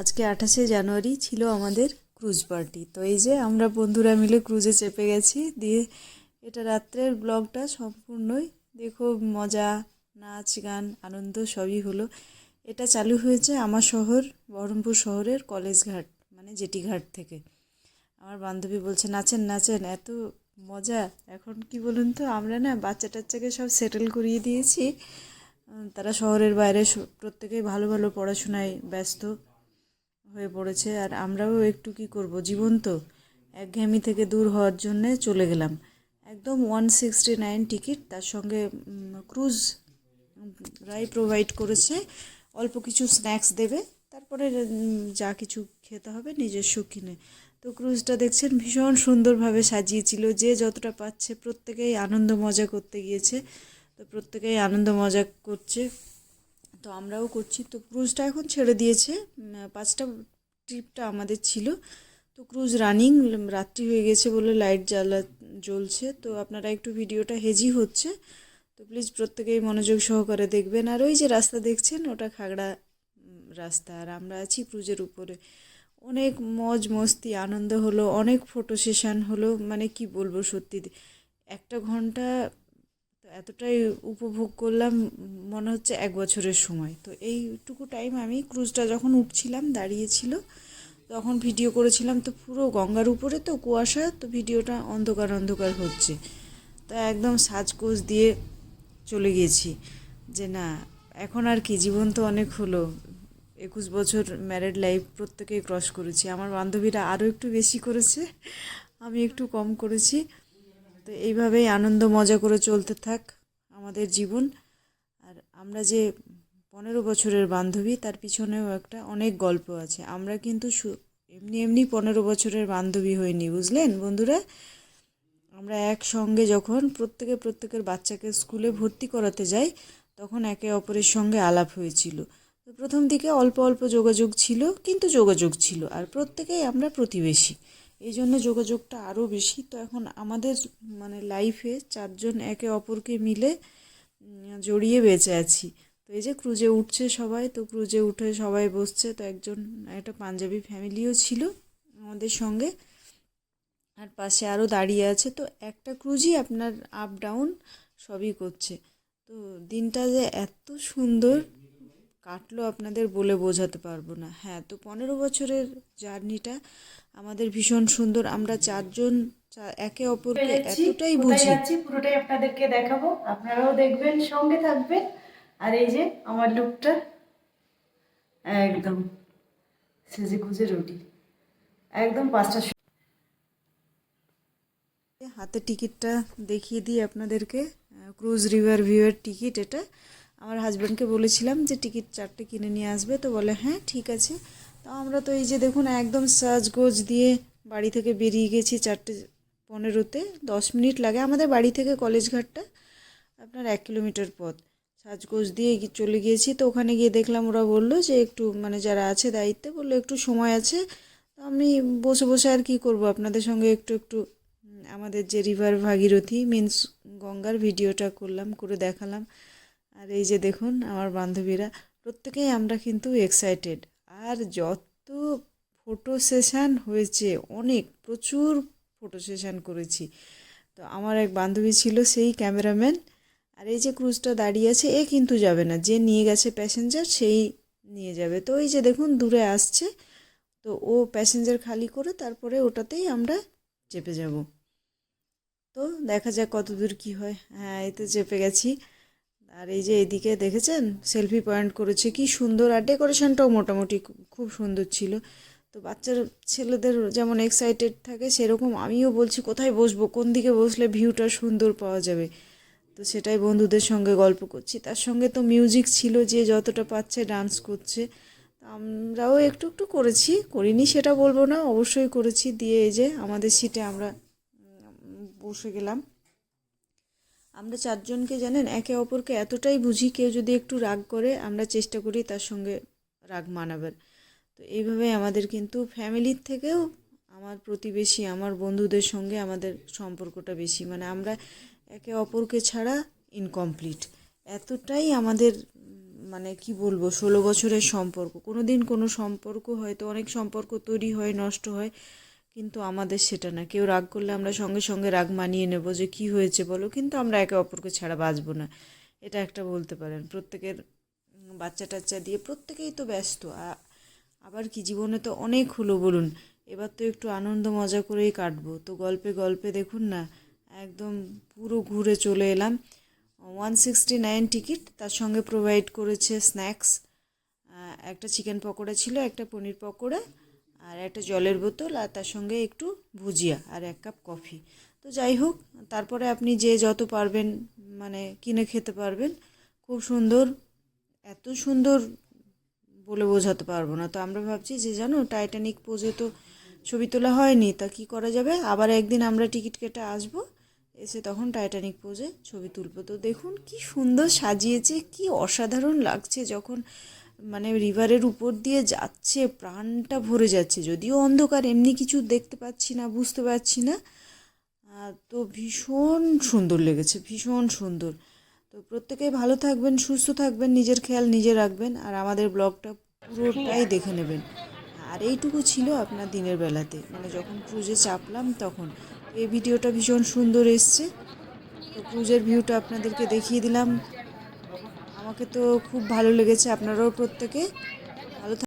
আজকে আঠাশে জানুয়ারি ছিল আমাদের ক্রুজ পার্টি তো এই যে আমরা বন্ধুরা মিলে ক্রুজে চেপে গেছি, দিয়ে এটা রাত্রের ব্লগটা সম্পূর্ণই দেখো মজা, নাচ, গান, আনন্দ সবই হলো। এটা চালু হয়েছে আমার শহর, বহরমপুর শহরের কলেজ ঘাট মানে জেটি ঘাট থেকে। আমার বান্ধবী বলছে, নাচেন নাচেন, এত মজা। এখন কি বলুন তো, আমরা না বাচ্চা টাচ্চাকে সব সেটেল করিয়ে দিয়েছি। তারা শহরের বাইরে প্রত্যেকেই ভালো ভালো পড়াশোনায় ব্যস্ত। হয়ে পড়েছে আর আমরাও একটু কি করব? জীবন তো একঘেয়েমি থেকে দূর হওয়ার জন্যে চলে গেলাম। একদম ওয়ান সিক্সটি নাইন টিকিট তার সঙ্গে ক্রুজ রাই প্রোভাইড করেছে। অল্প কিছু স্ন্যাক্স দেবে, তারপরে যা কিছু খেতে হবে নিজস্ব কিনে। তো ক্রুজটা দেখছেন, ভীষণ সুন্দরভাবে সাজিয়েছিল। যে যতটা পাচ্ছে, প্রত্যেকেই আনন্দ মজা করতে গিয়েছে। তো প্রত্যেকেই আনন্দ মজা করছে। তো আমরাও করছি। তো ক্রুজটা এখন ছেড়ে দিয়েছে। পাঁচটা ট্রিপটা আমাদের ছিল। তো ক্রুজ রানিং রাত্রি হয়ে গেছে বলে লাইট জ্বালা জ্বলছে। তো আপনারা একটু ভিডিওটা হেজি হচ্ছে। তো প্লিজ প্রত্যেকেই মনোযোগ সহকারে দেখবেন। আর ওই যে রাস্তা দেখছেন, ওটা খাগড়া রাস্তা। আর আমরা আছি ক্রুজের উপরে। অনেক মজ মস্তি, আনন্দ হলো, অনেক ফটো সেশন হলো। মানে কি বলব সত্যি। একটা ঘণ্টা এতটাই উপভোগ করলাম, মনে হচ্ছে এক বছরের সময়। তো এইটুকু টাইম আমি ক্রুজটা যখন উঠছিলাম দাঁড়িয়েছিল, তখন ভিডিও করেছিলাম তো পুরো গঙ্গার উপরে তো কুয়াশা, তো ভিডিওটা অন্ধকার অন্ধকার হচ্ছে। তো একদম সাজগোজ দিয়ে চলে গেছি। যে না, এখন আর কি, জীবন তো অনেক হলো। একুশ বছর ম্যারেড লাইফ প্রত্যেকেই ক্রস করেছি। আমার বান্ধবীরা আরও একটু বেশি করেছে, আমি একটু কম করেছি। তো এইভাবেই আনন্দ মজা করে চলতে থাক আমাদের জীবন। আর আমরা যে পনেরো বছরের বান্ধবী, তার পিছনেও একটা অনেক গল্প আছে। আমরা কিন্তু এমনি এমনি পনেরো বছরের বান্ধবী হইনি, বুঝলেন? বন্ধুরা, আমরা একসঙ্গে যখন প্রত্যেকে প্রত্যেকের বাচ্চাকে স্কুলে ভর্তি করাতে যাই, তখন একে অপরের সঙ্গে আলাপ হয়েছিল। প্রথম দিকে অল্প অল্প যোগাযোগ ছিল, কিন্তু যোগাযোগ ছিল। আর প্রত্যেকেই আমরা প্রতিবেশী। এই জন্য যোগাযোগটা আরও বেশি। তো এখন আমাদের মানে লাইফে চারজন একে অপরকে মিলে জড়িয়ে বেঁচে আছি। তো এই যে ক্রুজে উঠছে সবাই, তো ক্রুজে উঠে সবাই বসছে। তো একজন, একটা পাঞ্জাবি ফ্যামিলিও ছিল আমাদের সঙ্গে। আর পাশে আরও দাঁড়িয়ে আছে। তো একটা ক্রুজই আপনার আপ ডাউন সবই করছে। তো দিনটা যে এত সুন্দর। কাটলো আপনাদের বলে বোঝাতে পারব না। হ্যাঁ তো পনেরো বছরের জার্নিটা আমাদের ভীষণ সুন্দর। আমরা চারজন একে অপরকে এতটাই বুঝি। পুরোটাই আপনাদেরকে দেখাবো। আপনারাও দেখবেন সঙ্গে থাকবেন। আর এই যে আমার লুকটা একদম সেজে গুজে রুটি। একদম পাঁচটা হাতে টিকিটটা দেখিয়ে দিই আপনাদেরকে। ক্রুজ রিভার ভিউয়ের টিকিট এটা। আমার হাজব্যান্ডকে বলেছিলাম যে টিকিট চারটে কিনে নিয়ে আসবে, তো বলে হ্যাঁ ঠিক আছে। তো আমরা তো এই যে দেখুন, একদম সাজগোজ দিয়ে বাড়ি থেকে বেরিয়ে গেছি চারটে পনেরোতে, দশ মিনিট লাগে। আমাদের বাড়ি থেকে কলেজ ঘাটটা আপনার এক কিলোমিটার পথ। সাজগোজ দিয়ে চলে গিয়েছি, তো ওখানে গিয়ে দেখলাম ওরা বলল যে একটু মানে যারা আছে দায়িত্বে, বলল একটু সময় আছে। তো আমি বসে বসে আর কি করব? আপনাদের সঙ্গে একটু একটু, আমাদের যে রিভার ভাগীরথী মিন্স গঙ্গার ভিডিওটা করলাম, করে দেখালাম। আর এই যে দেখুন, আমার বান্ধবীরা প্রত্যেকেই আমরা কিন্তু এক্সাইটেড আর যত ফটো সেশান হয়েছে, অনেক, প্রচুর ফটো সেশান করেছি। তো আমার এক বান্ধবী ছিল সেই ক্যামেরাম্যান আর এই যে ক্রুজটা দাঁড়িয়ে আছে, এ কিন্তু যাবে না। যে নিয়ে গেছে প্যাসেঞ্জার সেই নিয়ে যাবে। তো এই যে দেখুন, দূরে আসছে। তো ও প্যাসেঞ্জার খালি করে তারপরে ওটাতেই আমরা চেপে যাব। তো দেখা যাক কত দূর কী হয়। হ্যাঁ এই তো চেপে গেছি। আর এই যে এদিকে দেখেছেন? সেলফি পয়েন্ট করেছে। কি সুন্দর। আর ডেকোরেশনটাও মোটামুটি খুব সুন্দর ছিল। তো বাচ্চার ছেলেদের যেমন এক্সাইটেড থাকে, সেরকম আমিও বলছি, কোথায় বসবো? কোন দিকে বসলে ভিউটা সুন্দর পাওয়া যাবে? তো সেটাই বন্ধুদের সঙ্গে গল্প করছি। তার সঙ্গে তো মিউজিক ছিল যে যতটা পাচ্ছে ডান্স করছে। আমরাও একটু একটু করেছি। করিনি সেটা বলব না। অবশ্যই করেছি। দিয়ে এই যে আমাদের সিটে আমরা বসে গেলাম। আমরা চারজনকে জানেন, একে অপরকে এতটাই বুঝি কেউ যদি একটু রাগ করে, আমরা চেষ্টা করি তার সঙ্গে রাগ মানাবার। তো এইভাবে আমাদের কিন্তু ফ্যামিলির থেকেও আমার প্রতিবেশী, আমার বন্ধুদের সঙ্গে আমাদের সম্পর্কটা বেশি। মানে আমরা একে অপরকে ছাড়া ইনকমপ্লিট এতটাই আমাদের মানে কি বলব, ষোলো বছরের সম্পর্ক। কোনো দিন কোনো সম্পর্ক হয়তো, অনেক সম্পর্ক তৈরি হয়, নষ্ট হয়। কিন্তু আমাদের সেটা না। কেউ রাগ করলে আমরা সঙ্গে সঙ্গে রাগ মানিয়ে নেব যে কি হয়েছে বলো, কিন্তু আমরা একে অপরকে ছাড়া বাঁচবো না। এটা একটা বলতে পারেন। প্রত্যেকের বাচ্চা টাচ্চা দিয়ে প্রত্যেকেই তো ব্যস্ত। আবার কি জীবনে তো অনেক হলো বলুন। এবার তো একটু আনন্দ মজা করেই কাটবো। তো গল্পে গল্পে দেখুন না, একদম পুরো ঘুরে চলে এলাম। ওয়ান সিক্সটি নাইন টিকিট, তার সঙ্গে প্রোভাইড করেছে স্ন্যাক্স। একটা চিকেন পকোড়া ছিল, একটা পনির পকোড়া। আর একটা জলের বোতল আর তার সঙ্গে একটু ভুজিয়া আর এক কাপ কফি। তো যাই হোক, তারপরে আপনি যে যত পারবেন মানে কিনে খেতে পারবেন, খুব সুন্দর, এত সুন্দর বলে বোঝাতে পারব না। তো আমরা ভাবছি যে জানো টাইটানিক পোজে তো ছবি তোলা হয়নি, তা কি করা যাবে? আবার একদিন আমরা টিকিট কেটে আসব, এসে তখন টাইটানিক পোজে ছবি তুলবো। তো দেখুন, কি সুন্দর সাজিয়েছে, কি অসাধারণ লাগছে যখন মানে রিভারের উপর দিয়ে যাচ্ছে, প্রাণটা ভরে যাচ্ছে। যদিও অন্ধকার, এমনি কিছু দেখতে পাচ্ছি না, বুঝতে পারছি না। তো ভীষণ সুন্দর লেগেছে, ভীষণ সুন্দর। তো প্রত্যেকেই ভালো থাকবেন, সুস্থ থাকবেন, নিজের খেয়াল নিজে রাখবেন আর আমাদের ব্লগটা পুরোটাই দেখে নেবেন। আর এইটুকু ছিল আপনার দিনের বেলাতে। মানে যখন ক্রুজে চাপলাম তখন। এই ভিডিওটা ভীষণ সুন্দর এসছে। তো ক্রুজের ভিউটা আপনাদেরকে দেখিয়ে দিলাম। আমাকে তো খুব ভালো লেগেছে আপনারাও প্রত্যেকে।